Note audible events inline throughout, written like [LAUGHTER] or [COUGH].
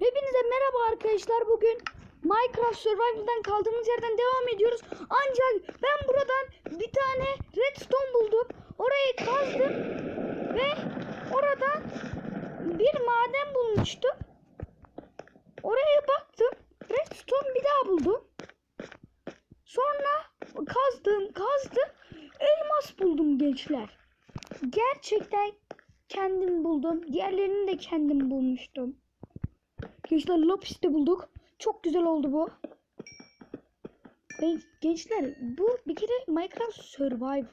Hepinize merhaba arkadaşlar. Bugün Minecraft Survival'dan kaldığımız yerden devam ediyoruz. Ancak ben buradan bir tane redstone buldum. Orayı kazdım ve oradan bir maden bulmuştum. Oraya baktım. Redstone bir daha buldum. Sonra kazdım, kazdım. Elmas buldum gençler. Gerçekten kendim buldum. Diğerlerini de kendim bulmuştum. Gençler lapis de bulduk. Çok güzel oldu bu. Ben, gençler bu bir kere Minecraft Survival.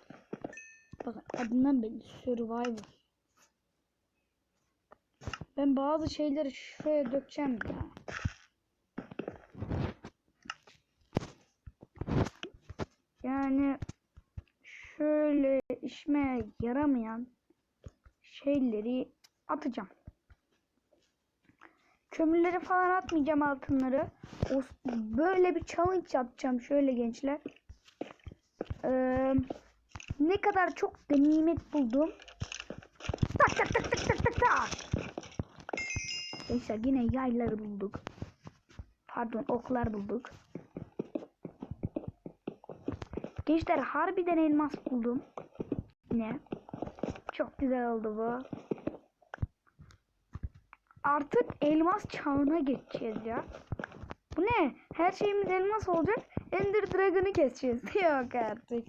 Bakın adından belli Survival. Ben bazı şeyleri şuraya dökeceğim ya. Yani şöyle işime yaramayan şeyleri atacağım. Kömürleri falan atmayacağım altınları. Böyle bir challenge yapacağım şöyle gençler. Ee, ne kadar çok ganimet buldum. Tak tak tak tak tak tak tak. Gençler yine yayları bulduk. Pardon oklar bulduk. Gençler harbiden elmas buldum. Ne? Çok güzel oldu bu. Artık elmas çağına geçeceğiz ya. Bu ne? Her şeyimiz elmas olacak. Ender Dragon'ı keseceğiz. [LAUGHS] Yok artık.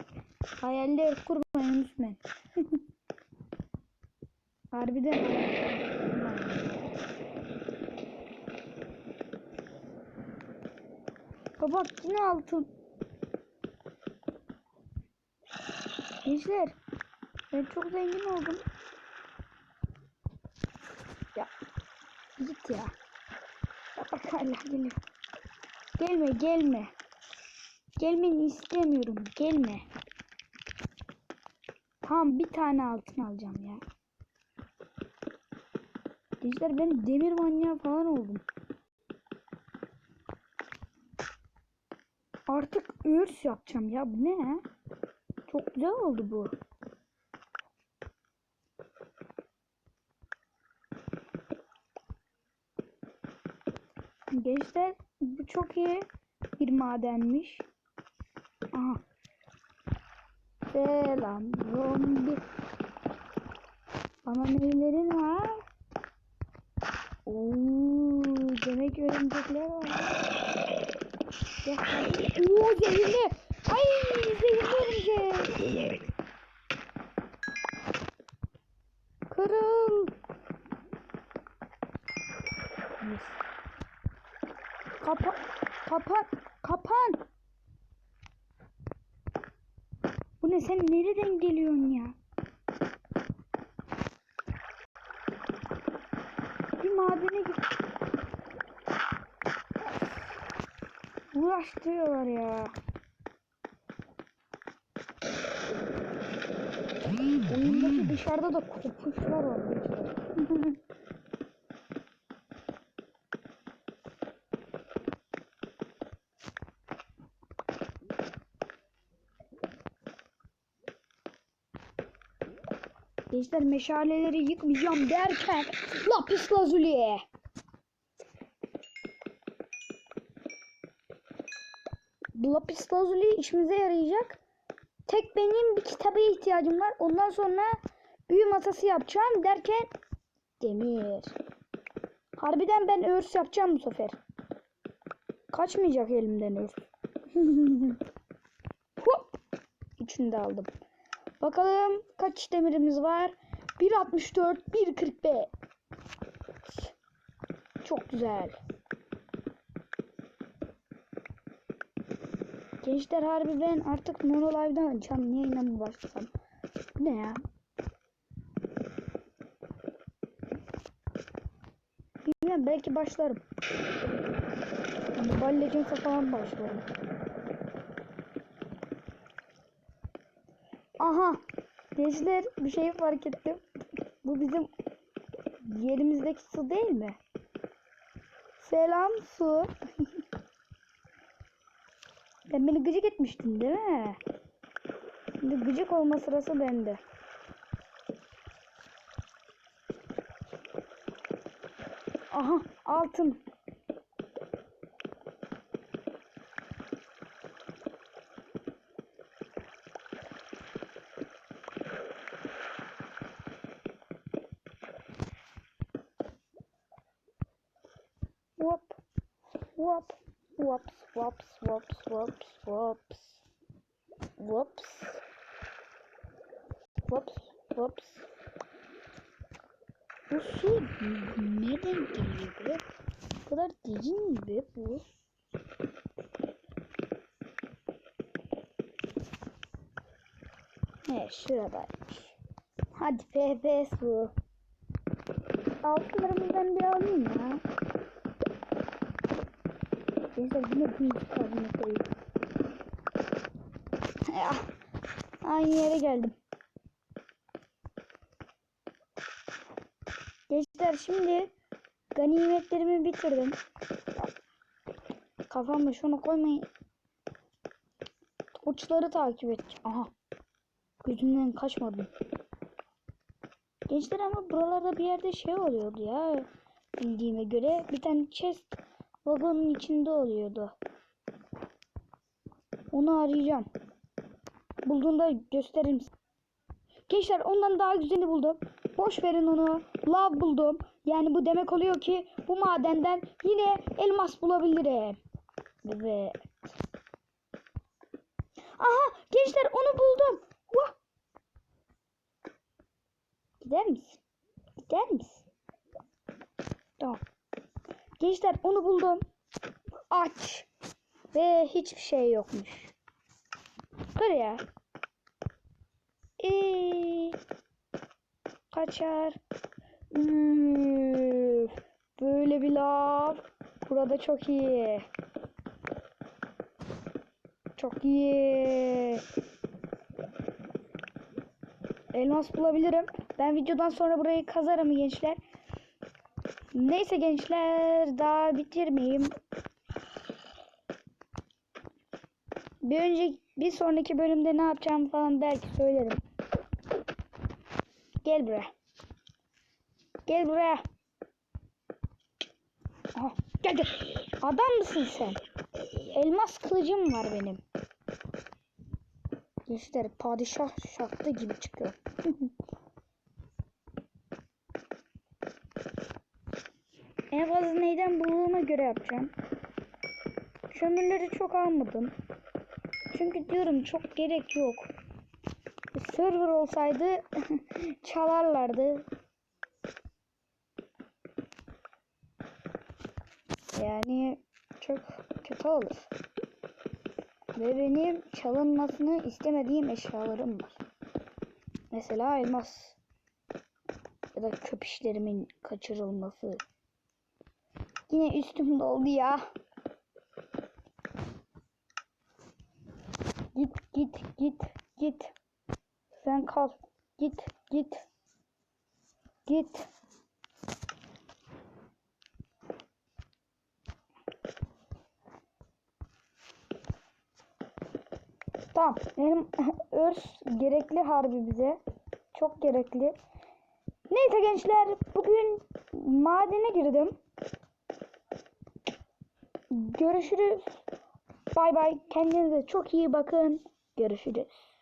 Hayaller kurmayın lütfen. [LAUGHS] Harbiden Baba yine altın. Gençler ben çok zengin oldum. Ya git ya. Bak hala geliyor. Gelme gelme. Gelmeni istemiyorum. Gelme. Tamam bir tane altın alacağım ya. Gençler ben demir manyağı falan oldum. Artık örs yapacağım ya. Bu ne? Çok güzel oldu bu. Gençler bu çok iyi bir madenmiş. Aha. Selam zombi. Bana neylerin var? Oo, demek örümcekler var. Oo zehirli. Ay zehirli örümcek. Kırıl. Yes. Kapa kapan kapan. Bu ne sen nereden geliyorsun ya? Bir madene git. Uğraştırıyorlar ya. Oyundaki dışarıda da kopuşlar var. [LAUGHS] Gençler meşaleleri yıkmayacağım derken lapis lazuli. Bu lapis lazuli işimize yarayacak. Tek benim bir kitaba ihtiyacım var. Ondan sonra büyü masası yapacağım derken demir. Harbiden ben örs yapacağım bu sefer. Kaçmayacak elimden örs. [LAUGHS] Hop. Üçünü de aldım. Bakalım kaç demirimiz var? 1.64, 1.45. Çok güzel. Gençler harbi ben artık Mono Live'dan canlı yayına mı başlasam? Ne ya? Bilmiyorum belki başlarım. Mobile Legends'a falan başlarım. Aha. Gençler bir şey fark ettim. Bu bizim yerimizdeki su değil mi? Selam su. [LAUGHS] Sen beni gıcık etmiştin değil mi? Şimdi gıcık olma sırası bende. Aha altın. Hop. Whoops, whoops, whoops, whoops, whoops. Whoops. Whoops, whoops. Bu su nereden geliyor be? Bu kadar derin mi be bu? He şuradaymış. Hadi be be su. Altınlarımızdan bir alayım ya. Neyse yine büyük kabine koyayım. Ya. Aynı yere geldim. Gençler şimdi ganimetlerimi bitirdim. Kafamda şunu koymayın. Uçları takip et. Aha. Gözümden kaçmadım. Gençler ama buralarda bir yerde şey oluyordu ya. Bildiğime göre bir tane chest vagonun içinde oluyordu. Onu arayacağım. Bulduğumda gösteririm. Gençler ondan daha güzelini buldum. Boş verin onu. Lav buldum. Yani bu demek oluyor ki bu madenden yine elmas bulabilirim. Evet. Aha gençler onu buldum. Vah. Gider misin? Gider misin? Tamam. Gençler onu buldum. Aç. Ve hiçbir şey yokmuş. Dur ya. Ee, kaçar. Üf, böyle bir lav. Burada çok iyi. Çok iyi. Elmas bulabilirim. Ben videodan sonra burayı kazarım gençler. Neyse gençler daha bitirmeyeyim. Bir önceki bir sonraki bölümde ne yapacağım falan belki söylerim. Gel buraya. Gel buraya. Aha, gel gel. Adam mısın sen? Elmas kılıcım var benim. Gençler padişah şahtı gibi çıkıyor. [LAUGHS] en fazla neyden bulduğuma göre yapacağım. Kömürleri çok almadım. Çünkü diyorum çok gerek yok. Server olsaydı [LAUGHS] çalarlardı. Yani çok kötü olur. Ve benim çalınmasını istemediğim eşyalarım var. Mesela elmas. Ya da köpüşlerimin kaçırılması. Yine üstümde oldu ya. Git git git git. Sen kal. Git git. Git. Tamam. Benim [LAUGHS] örs gerekli harbi bize. Çok gerekli. Neyse gençler bugün madene girdim. Görüşürüz. Bay bay. Kendinize çok iyi bakın. Görüşürüz.